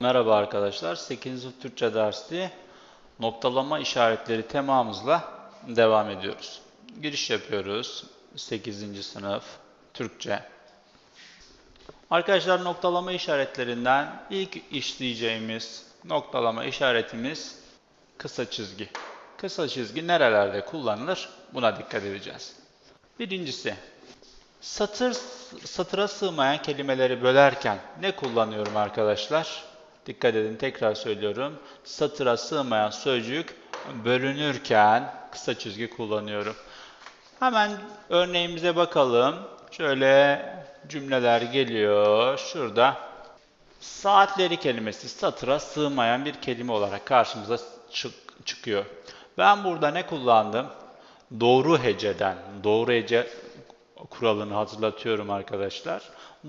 Merhaba arkadaşlar. 8. Türkçe dersi noktalama işaretleri temamızla devam ediyoruz. Giriş yapıyoruz. 8. sınıf Türkçe. Arkadaşlar noktalama işaretlerinden ilk işleyeceğimiz noktalama işaretimiz kısa çizgi. Kısa çizgi nerelerde kullanılır? Buna dikkat edeceğiz. Birincisi, satır satıra sığmayan kelimeleri bölerken ne kullanıyorum arkadaşlar? Dikkat edin tekrar söylüyorum. Satıra sığmayan sözcük bölünürken kısa çizgi kullanıyorum. Hemen örneğimize bakalım. Şöyle cümleler geliyor. Şurada saatleri kelimesi satıra sığmayan bir kelime olarak karşımıza çık- çıkıyor. Ben burada ne kullandım? Doğru heceden, doğru hece kuralını hatırlatıyorum arkadaşlar.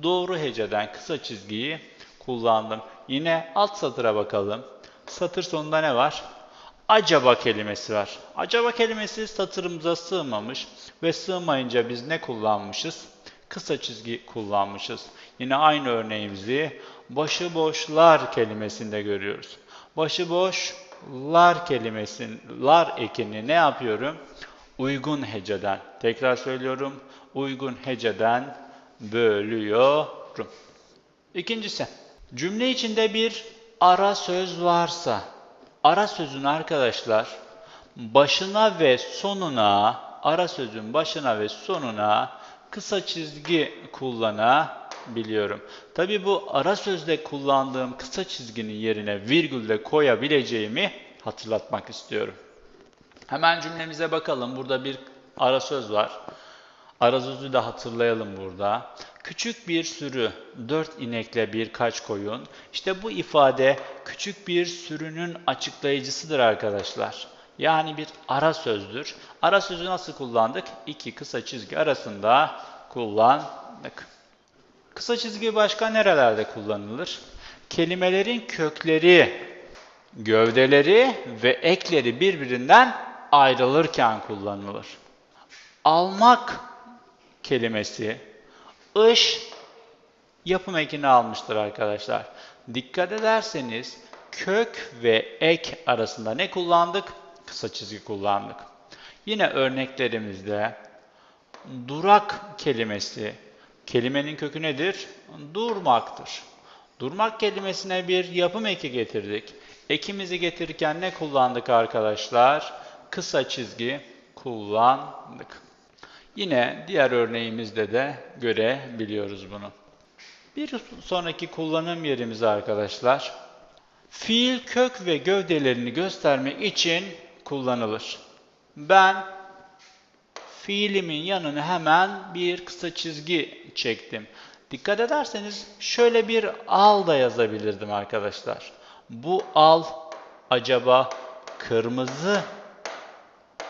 Doğru heceden kısa çizgiyi kullandım. Yine alt satıra bakalım. Satır sonunda ne var? Acaba kelimesi var. Acaba kelimesi satırımıza sığmamış ve sığmayınca biz ne kullanmışız? Kısa çizgi kullanmışız. Yine aynı örneğimizi başıboşlar kelimesinde görüyoruz. Başıboşlar kelimesinin lar ekini ne yapıyorum? Uygun heceden. Tekrar söylüyorum. Uygun heceden bölüyorum. İkincisi, cümle içinde bir ara söz varsa, ara sözün arkadaşlar başına ve sonuna, ara sözün başına ve sonuna kısa çizgi kullanabiliyorum. Tabi bu ara sözde kullandığım kısa çizginin yerine virgül de koyabileceğimi hatırlatmak istiyorum. Hemen cümlemize bakalım. Burada bir ara söz var. Ara sözü de hatırlayalım burada. Küçük bir sürü, dört inekle birkaç koyun. İşte bu ifade küçük bir sürünün açıklayıcısıdır arkadaşlar. Yani bir ara sözdür. Ara sözü nasıl kullandık? İki kısa çizgi arasında kullandık. Kısa çizgi başka nerelerde kullanılır? Kelimelerin kökleri, gövdeleri ve ekleri birbirinden ayrılırken kullanılır. Almak kelimesi ış yapım ekini almıştır arkadaşlar. Dikkat ederseniz kök ve ek arasında ne kullandık? Kısa çizgi kullandık. Yine örneklerimizde durak kelimesi, kelimenin kökü nedir? Durmaktır. Durmak kelimesine bir yapım eki getirdik. Ekimizi getirirken ne kullandık arkadaşlar? Kısa çizgi kullandık. Yine diğer örneğimizde de görebiliyoruz bunu. Bir sonraki kullanım yerimiz arkadaşlar, fiil kök ve gövdelerini göstermek için kullanılır. Ben fiilimin yanına hemen bir kısa çizgi çektim. Dikkat ederseniz şöyle bir al da yazabilirdim arkadaşlar. Bu al acaba kırmızı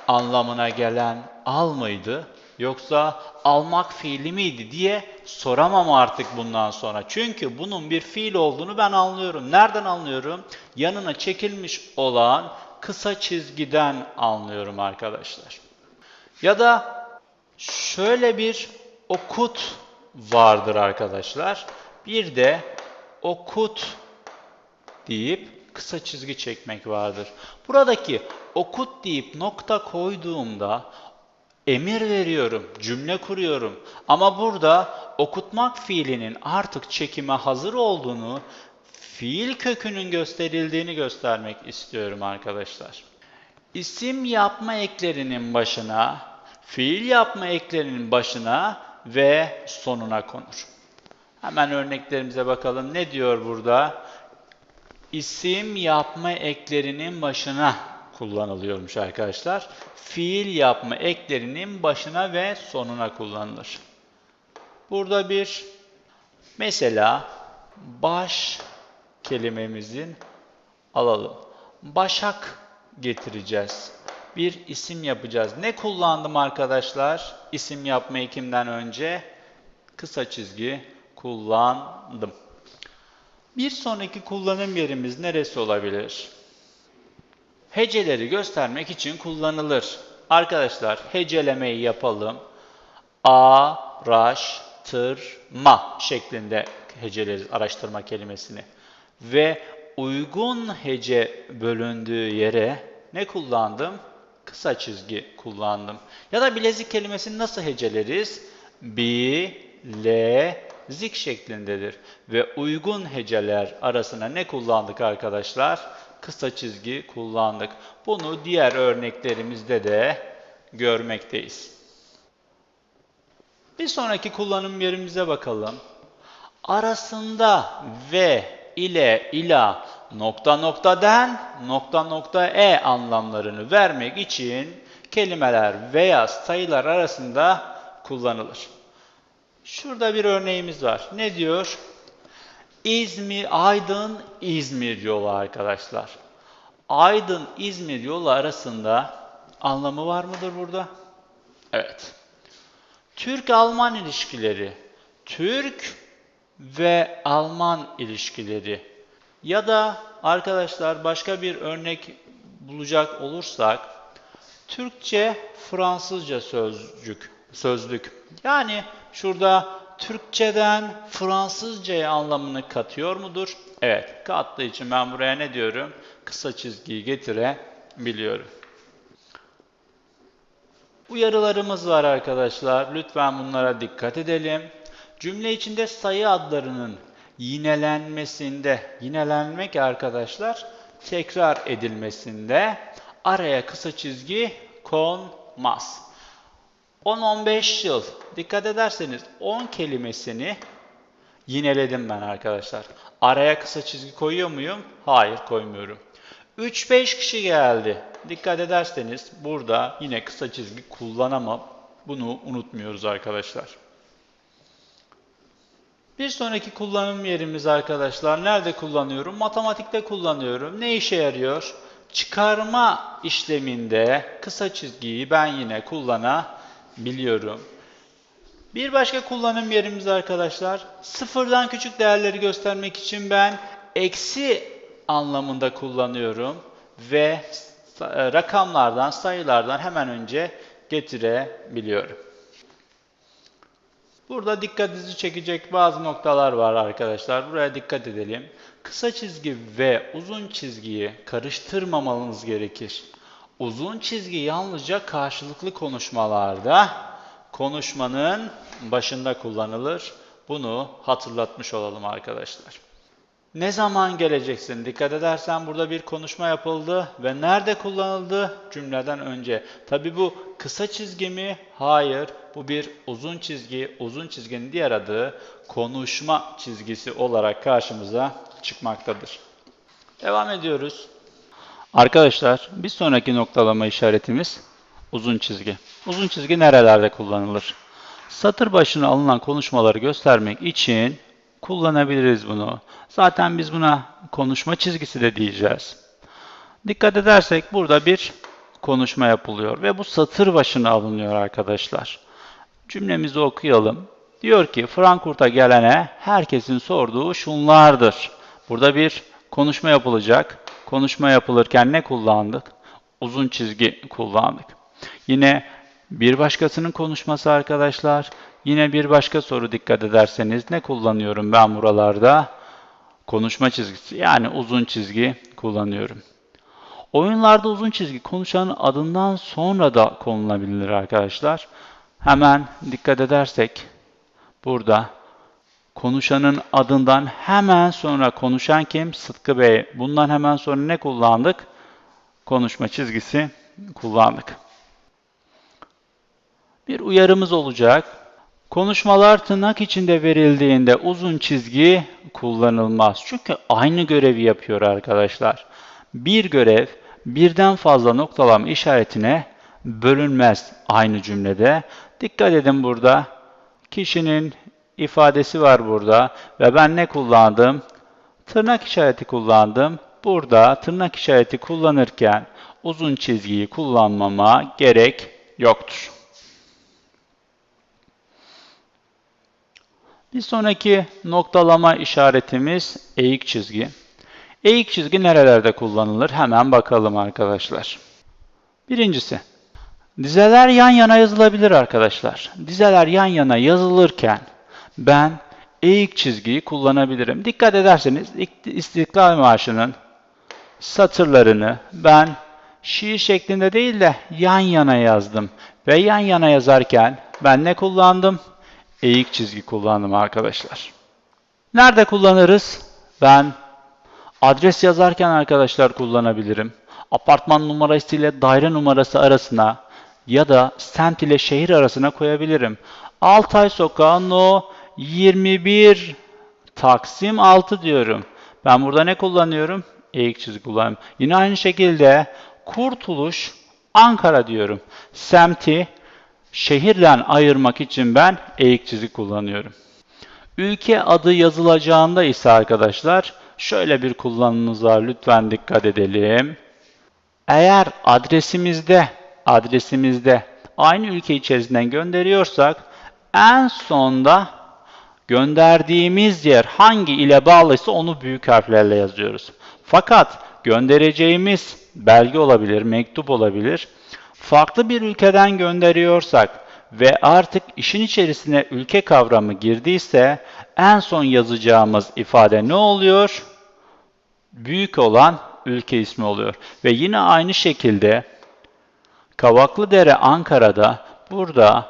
anlamına gelen al mıydı? Yoksa almak fiili miydi diye soramam artık bundan sonra. Çünkü bunun bir fiil olduğunu ben anlıyorum. Nereden anlıyorum? Yanına çekilmiş olan kısa çizgiden anlıyorum arkadaşlar. Ya da şöyle bir okut vardır arkadaşlar. Bir de okut deyip kısa çizgi çekmek vardır. Buradaki okut deyip nokta koyduğumda emir veriyorum, cümle kuruyorum. Ama burada okutmak fiilinin artık çekime hazır olduğunu, fiil kökünün gösterildiğini göstermek istiyorum arkadaşlar. İsim yapma eklerinin başına, fiil yapma eklerinin başına ve sonuna konur. Hemen örneklerimize bakalım. Ne diyor burada? İsim yapma eklerinin başına kullanılıyormuş arkadaşlar. Fiil yapma eklerinin başına ve sonuna kullanılır. Burada bir mesela baş kelimemizin alalım. Başak getireceğiz. Bir isim yapacağız. Ne kullandım arkadaşlar? İsim yapma ekimden önce kısa çizgi kullandım. Bir sonraki kullanım yerimiz neresi olabilir? Heceleri göstermek için kullanılır. Arkadaşlar hecelemeyi yapalım. Araştırma şeklinde heceleriz araştırma kelimesini. ve uygun hece bölündüğü yere ne kullandım? Kısa çizgi kullandım. Ya da bilezik kelimesini nasıl heceleriz? Bi, le, zik şeklindedir. Ve uygun heceler arasına ne kullandık arkadaşlar? Kısa çizgi kullandık. Bunu diğer örneklerimizde de görmekteyiz. Bir sonraki kullanım yerimize bakalım. Arasında ve ile ila nokta nokta den nokta nokta e anlamlarını vermek için kelimeler veya sayılar arasında kullanılır. Şurada bir örneğimiz var. Ne diyor? İzmir, Aydın, İzmir yolu arkadaşlar. Aydın, İzmir yolu arasında anlamı var mıdır burada? Evet. Türk-Alman ilişkileri, Türk ve Alman ilişkileri ya da arkadaşlar başka bir örnek bulacak olursak Türkçe Fransızca sözcük sözlük. Yani şurada Türkçeden Fransızcaya anlamını katıyor mudur? Evet, kattığı için ben buraya ne diyorum? Kısa çizgiyi getirebiliyorum. Uyarılarımız var arkadaşlar. Lütfen bunlara dikkat edelim. Cümle içinde sayı adlarının yinelenmesinde, yinelenmek arkadaşlar tekrar edilmesinde araya kısa çizgi konmaz. 10-15 yıl. Dikkat ederseniz 10 kelimesini yineledim ben arkadaşlar. Araya kısa çizgi koyuyor muyum? Hayır koymuyorum. 3-5 kişi geldi. Dikkat ederseniz burada yine kısa çizgi kullanamam. Bunu unutmuyoruz arkadaşlar. Bir sonraki kullanım yerimiz arkadaşlar. Nerede kullanıyorum? Matematikte kullanıyorum. Ne işe yarıyor? Çıkarma işleminde kısa çizgiyi ben yine kullanabiliyorum. Bir başka kullanım yerimiz arkadaşlar. Sıfırdan küçük değerleri göstermek için ben eksi anlamında kullanıyorum ve rakamlardan, sayılardan hemen önce getirebiliyorum. Burada dikkatinizi çekecek bazı noktalar var arkadaşlar. Buraya dikkat edelim. Kısa çizgi ve uzun çizgiyi karıştırmamanız gerekir. Uzun çizgi yalnızca karşılıklı konuşmalarda konuşmanın başında kullanılır. Bunu hatırlatmış olalım arkadaşlar. Ne zaman geleceksin? Dikkat edersen burada bir konuşma yapıldı ve nerede kullanıldı? Cümleden önce. Tabi bu kısa çizgi mi? Hayır. Bu bir uzun çizgi. Uzun çizginin diğer adı konuşma çizgisi olarak karşımıza çıkmaktadır. Devam ediyoruz. Arkadaşlar bir sonraki noktalama işaretimiz uzun çizgi. Uzun çizgi nerelerde kullanılır? Satır başına alınan konuşmaları göstermek için kullanabiliriz bunu. Zaten biz buna konuşma çizgisi de diyeceğiz. Dikkat edersek burada bir konuşma yapılıyor ve bu satır başına alınıyor arkadaşlar. Cümlemizi okuyalım. Diyor ki Frankfurt'a gelene herkesin sorduğu şunlardır. Burada bir konuşma yapılacak. Konuşma yapılırken ne kullandık? Uzun çizgi kullandık. Yine bir başkasının konuşması arkadaşlar. Yine bir başka soru dikkat ederseniz ne kullanıyorum ben buralarda? Konuşma çizgisi yani uzun çizgi kullanıyorum. Oyunlarda uzun çizgi konuşanın adından sonra da konulabilir arkadaşlar. Hemen dikkat edersek burada konuşanın adından hemen sonra konuşan kim? Sıtkı Bey. Bundan hemen sonra ne kullandık? Konuşma çizgisi kullandık. Bir uyarımız olacak. Konuşmalar tırnak içinde verildiğinde uzun çizgi kullanılmaz. Çünkü aynı görevi yapıyor arkadaşlar. Bir görev birden fazla noktalama işaretine bölünmez aynı cümlede. Dikkat edin burada. Kişinin ifadesi var burada ve ben ne kullandım? Tırnak işareti kullandım. Burada tırnak işareti kullanırken uzun çizgiyi kullanmama gerek yoktur. Bir sonraki noktalama işaretimiz eğik çizgi. Eğik çizgi nerelerde kullanılır? Hemen bakalım arkadaşlar. Birincisi, dizeler yan yana yazılabilir arkadaşlar. Dizeler yan yana yazılırken ben eğik çizgiyi kullanabilirim. Dikkat ederseniz İk- İstiklal Marşı'nın satırlarını ben şiir şeklinde değil de yan yana yazdım. Ve yan yana yazarken ben ne kullandım? Eğik çizgi kullandım arkadaşlar. Nerede kullanırız? Ben adres yazarken arkadaşlar kullanabilirim. Apartman numarası ile daire numarası arasına ya da semt ile şehir arasına koyabilirim. Altay Sokağı No 21 Taksim 6 diyorum. Ben burada ne kullanıyorum? Eğik çizgi kullanıyorum. Yine aynı şekilde Kurtuluş Ankara diyorum. Semti şehirle ayırmak için ben eğik çizgi kullanıyorum. Ülke adı yazılacağında ise arkadaşlar şöyle bir kullanımımız var. Lütfen dikkat edelim. Eğer adresimizde adresimizde aynı ülke içerisinden gönderiyorsak en sonda gönderdiğimiz yer hangi ile bağlıysa onu büyük harflerle yazıyoruz. Fakat göndereceğimiz belge olabilir, mektup olabilir. Farklı bir ülkeden gönderiyorsak ve artık işin içerisine ülke kavramı girdiyse en son yazacağımız ifade ne oluyor? Büyük olan ülke ismi oluyor. Ve yine aynı şekilde Kavaklıdere Ankara'da burada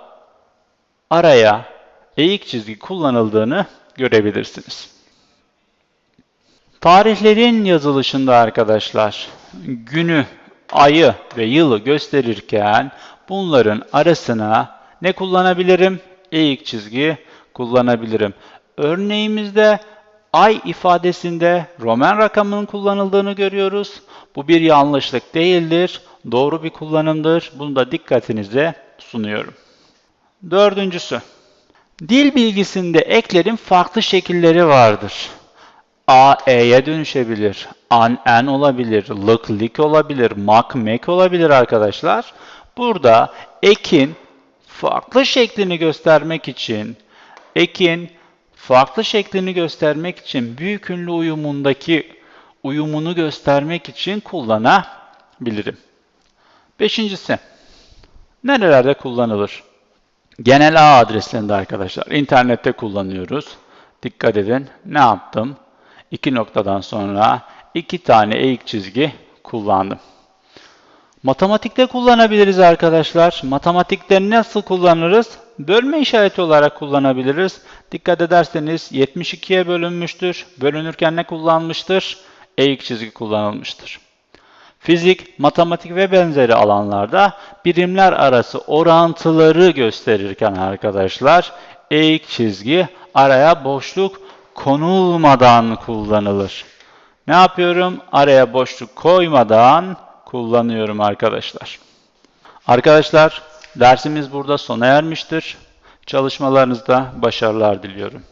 araya eğik çizgi kullanıldığını görebilirsiniz. Tarihlerin yazılışında arkadaşlar günü, ayı ve yılı gösterirken bunların arasına ne kullanabilirim? Eğik çizgi kullanabilirim. Örneğimizde ay ifadesinde Roman rakamının kullanıldığını görüyoruz. Bu bir yanlışlık değildir. Doğru bir kullanımdır. Bunu da dikkatinize sunuyorum. Dördüncüsü. Dil bilgisinde eklerin farklı şekilleri vardır. A, E'ye dönüşebilir. An, en olabilir. Lık, lik olabilir. Mak, mek olabilir arkadaşlar. Burada ekin farklı şeklini göstermek için ekin farklı şeklini göstermek için büyük ünlü uyumundaki uyumunu göstermek için kullanabilirim. Beşincisi, nerelerde kullanılır? Genel ağ adreslerinde arkadaşlar. İnternette kullanıyoruz. Dikkat edin. Ne yaptım? İki noktadan sonra iki tane eğik çizgi kullandım. Matematikte kullanabiliriz arkadaşlar. Matematikte nasıl kullanırız? Bölme işareti olarak kullanabiliriz. Dikkat ederseniz 72'ye bölünmüştür. Bölünürken ne kullanmıştır? Eğik çizgi kullanılmıştır. Fizik, matematik ve benzeri alanlarda birimler arası orantıları gösterirken arkadaşlar eğik çizgi araya boşluk konulmadan kullanılır. Ne yapıyorum? Araya boşluk koymadan kullanıyorum arkadaşlar. Arkadaşlar dersimiz burada sona ermiştir. Çalışmalarınızda başarılar diliyorum.